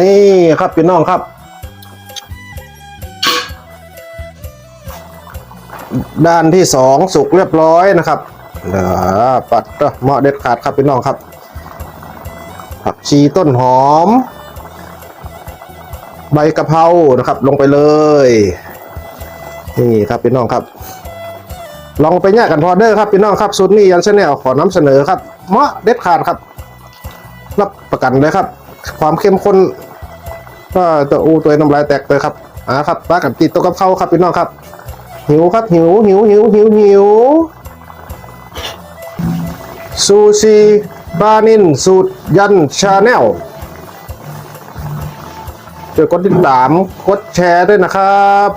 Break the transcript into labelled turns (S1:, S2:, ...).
S1: นี่ครับพี่น้องครับ ด้านที่สองสุกเรียบร้อยนะครับเดี๋ยวปัดเหมาะเด็ดขาดครับพี่น้องครับผักชีต้นหอม ใบกะเพรานะครับ ลงไปเลยนี่ครับพี่น้องครับ ลองไปแยกกันพอเดอร์ครับพี่น้องครับสูตรนี้ยันชาแนลขอนำเสนอครับเหมาะเด็ดขาดครับ รับประกันเลยครับ ความเข้มข้น ก็ตัวอูตัวน้ำลายแตกเลยครับอ่าครับปลากับติดตัวกับเขาครับพี่น้องครับ หิวครับหิวหิวหิวหิวหิวซูชิปลานินสูตรยันชาแนลช่วยกดติดตามกดแชร์ด้วยนะครับ